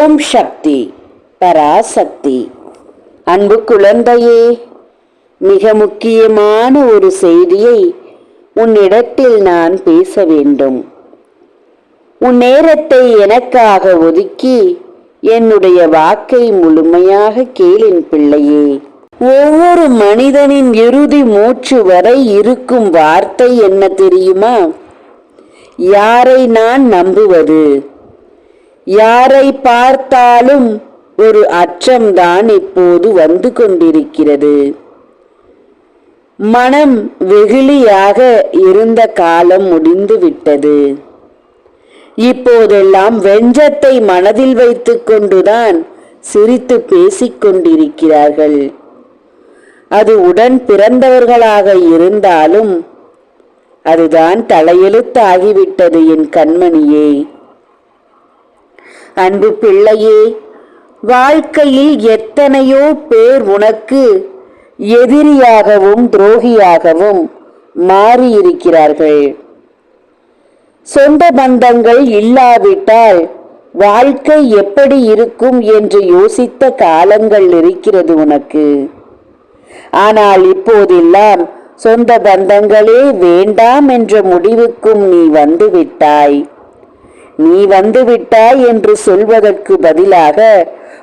ஓம் சக்தி பராசக்தி. அன்பு குழந்தையே மிக முக்கியமான ஒரு செய்தியை உன்னிடத்தில் நான் பேச வேண்டும். உன் நேரத்தை எனக்காக ஒதுக்கி என்னுடைய வாக்கை முழுமையாக கேளின் பிள்ளையே. ஒவ்வொரு மனிதனின் இறுதி மூச்சு வரை இருக்கும் வார்த்தை என்ன தெரியுமா? யாரை நான் நம்புவது? யாரை பார்த்தாலும் ஒரு அச்சம்தான் இப்போது வந்து கொண்டிருக்கிறது. மனம் வெகுளியாக இருந்த காலம் முடிந்து விட்டது. இப்போதெல்லாம் வெஞ்சத்தை மனதில் வைத்துக்கொண்டுதான் சிரித்து பேசிக்கொண்டிருக்கிறார்கள் அது உடன் பிறந்தவர்களாக இருந்தாலும் அதுதான் தலையெழுத்தாகிவிட்டது என் கண்மணியே. அன்பு பிள்ளையே வாழ்க்கையில் எத்தனையோ பேர் உனக்கு எதிரியாகவும் துரோகியாகவும் மாறியிருக்கிறார்கள். சொந்த பந்தங்கள் இல்லாவிட்டால் வாழ்க்கை எப்படி இருக்கும் என்று யோசித்த காலங்கள் இருக்கிறது உனக்கு. ஆனால் இப்போதெல்லாம் சொந்த பந்தங்களே வேண்டாம் என்ற முடிவுக்கும் நீ வந்து விட்டாய் நீ வந்து விட்டாய் என்று சொல்வதற்கு பதிலாக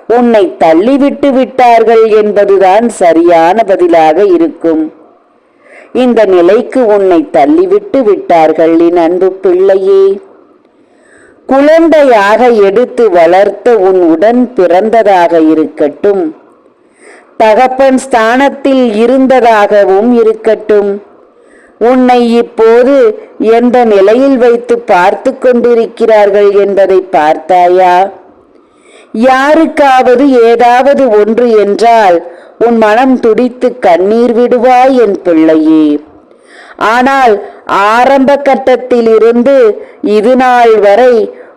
உன்னை தள்ளிவிட்டு விட்டார்கள் என்பதுதான் சரியான பதிலாக இருக்கும். இந்த நிலைக்கு உன்னை தள்ளிவிட்டு விட்டார்கள் என் அன்பு பிள்ளையே. குழந்தையாக எடுத்து வளர்த்த உன் உடன் பிறந்ததாக இருக்கட்டும். தகப்பன் ஸ்தானத்தில் இருந்ததாகவும் இருக்கட்டும். உன்னை இப்போது எந்த நிலையில் வைத்து பார்த்து கொண்டிருக்கிறார்கள் என்பதை பார்த்தாயா? யாருக்காவது ஏதாவது ஒன்று என்றால் உன் மனம் துடித்து கண்ணீர் விடுவாய் என் பிள்ளையே. ஆனால் ஆரம்ப கட்டத்திலிருந்து இது நாள் வரை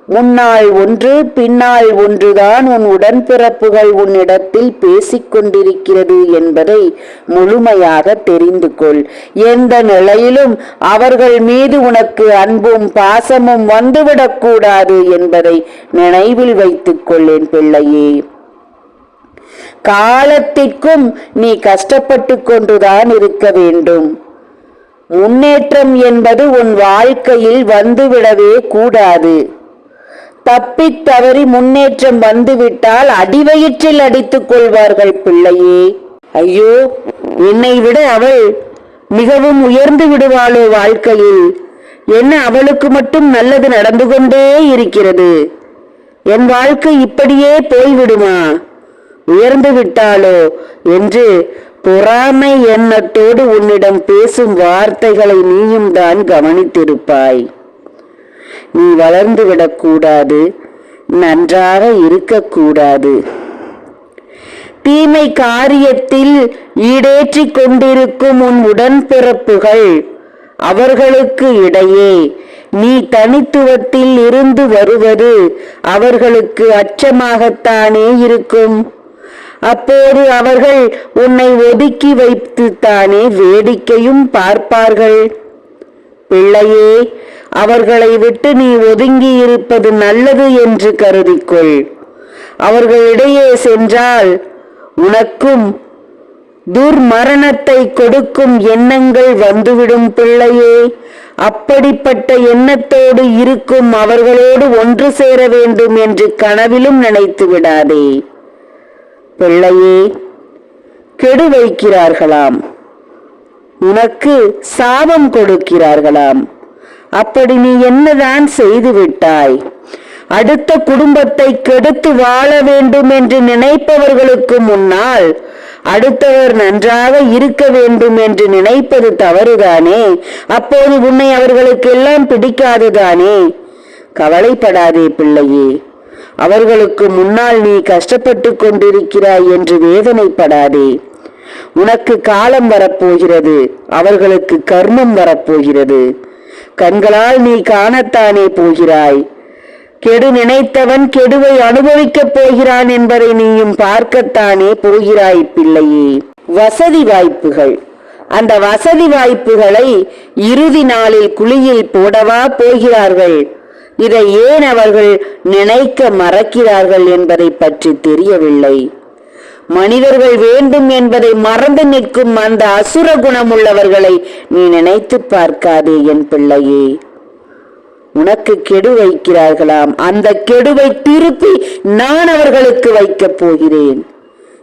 முன்னாள் ஒன்று பின்னால் ஒன்றுதான் உன் உடன்பிறப்புகள் உன்னிடத்தில் பேசிக்கொண்டிருக்கிறது என்பதை முழுமையாக தெரிந்து கொள். எந்த நிலையிலும் அவர்கள் மீது உனக்கு அன்பும் பாசமும் வந்துவிடக்கூடாது என்பதை நினைவில் வைத்துக் கொள்ளேன் பிள்ளையே. காலத்திற்கும் நீ கஷ்டப்பட்டு கொண்டுதான் இருக்க வேண்டும். முன்னேற்றம் என்பது உன் வாழ்க்கையில் வந்துவிடவே கூடாது. தப்பித் தவறி முன்னேற்றம் வந்துவிட்டால் அடிவயிற்றில் அடித்துக் கொள்வார்கள் பிள்ளையே. ஐயோ என்னை விட அவள் மிகவும் உயர்ந்து விடுவாளோ வாழ்க்கையில். என்ன அவளுக்கு மட்டும் நல்லது நடந்து கொண்டே இருக்கிறது? என் வாழ்க்கை இப்படியே போய்விடுமா? உயர்ந்து விட்டாளோ என்று பொறாமை எண்ணத்தோடு உன்னிடம் பேசும் வார்த்தைகளை நீயும் தான் கவனித்திருப்பாய். நீ வளர்ந்து விடக்கூடாது நன்றாக இருக்கக்கூடாது. தீமை காரியத்தில் ஈடேற்றிக் கொண்டிருக்கும் உன் உடன்பிறப்புகள் அவர்களுக்கு இடையே. நீ தனித்துவத்தில் இருந்து வருவது அவர்களுக்கு அச்சமாகத்தானே இருக்கும். அப்போது அவர்கள் உன்னை ஒதுக்கி வைத்துத்தானே வேடிக்கையும் பார்ப்பார்கள். பிள்ளையே அவர்களை விட்டு நீ ஒதுங்கி இருப்பது நல்லது என்று கருதிக்கொள். அவர்களிடையே சென்றால் உனக்கும் துர்மரணத்தை கொடுக்கும் எண்ணங்கள் வந்துவிடும் பிள்ளையே. அப்படிப்பட்ட எண்ணத்தோடு இருக்கும் அவர்களோடு ஒன்று சேர வேண்டும் என்று கனவிலும் நினைத்து விடாதே. பிள்ளையே கெடு வைக்கிறார்களாம். உனக்கு சாபம் கொடுக்கிறார்களாம். அப்படி நீ என்னதான் செய்து விட்டாய் அடுத்த குடும்பத்தை கெடுத்து வாழ வேண்டும் என்று நினைப்பவர்களுக்கு முன்னால் அடுத்தவர் நன்றாக இருக்க வேண்டும் என்று நினைப்பது தவறுதானே? அப்போது உன்னை அவர்களுக்கு எல்லாம் பிடிக்காதுதானே? கவலைப்படாதே பிள்ளையே. அவர்களுக்கு முன்னால் நீ கஷ்டப்பட்டு கொண்டிருக்கிறாய் என்று வேதனைப்படாதே. உனக்கு காலம் வரப்போகிறது. அவர்களுக்கு கர்மம் வரப்போகிறது. கண்களால் நீ காணத்தானே போகிறாய்? கெடு நினைத்தவன் கெடுவை அனுபவிக்கப் போகிறான் என்பதை நீயும் பார்க்கத்தானே போகிறாய் பிள்ளையே. வசதி வாய்ப்புகள். அந்த வசதி வாய்ப்புகளை இறுதி நாளில் குழியில் போடவா போகிறார்கள்? இதை ஏன் அவர்கள் நினைக்க மறக்கிறார்கள் என்பதை பற்றி தெரியவில்லை. மனிதர்கள் வேண்டும் என்பதை மறந்து நிற்கும் அந்த அசுர குணமுள்ளவர்களை நீ நினைத்து பார்க்காதே என் பிள்ளையே. உனக்கு கெடு வைக்கிறார்களாம். அந்த கெடுவை திருப்பி நான் அவர்களுக்கு வைக்கப் போகிறேன்.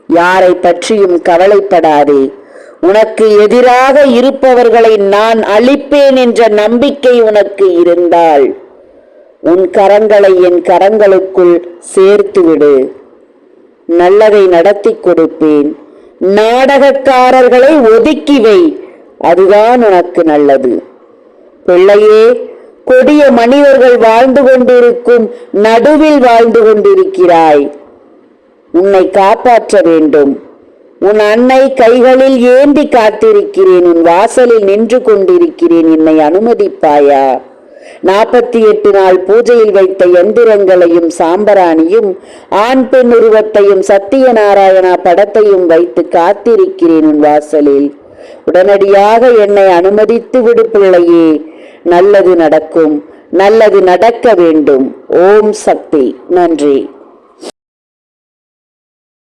யாரை பற்றியும் கவலைப்படாதே. உனக்கு எதிராக இருப்பவர்களை நான் அழிப்பேன் என்ற நம்பிக்கை உனக்கு இருந்தால் உன் கரங்களை என் கரங்களுக்குள் சேர்த்துவிடு. நல்லதை நடத்தி கொடுப்பேன். நாடகக்காரர்களை ஒதுக்கி வை. அதுதான் உனக்கு நல்லது. பிள்ளையே கொடிய மனிதர்கள் வாழ்ந்து கொண்டிருக்கும் நடுவில் வாழ்ந்து கொண்டிருக்கிறாய். உன்னை காப்பாற்ற வேண்டும். உன் அன்னை கைகளில் ஏந்தி காத்திருக்கிறேன். உன் வாசலில் நின்று கொண்டிருக்கிறேன். என்னை அனுமதிப்பாயா? நாற்பத்தி எட்டு நாள் பூஜையில் வைத்த எந்திரங்களையும் சாம்பராணியும் ஆண் பெண் உருவத்தையும் சத்தியநாராயணா படத்தையும் வைத்து காத்திருக்கிறேன் உன் வாசலில். உடனடியாக என்னை அனுமதித்து விடு பிள்ளையே நல்லது நடக்கும் நல்லது நடக்க வேண்டும். ஓம் சக்தி. நன்றி.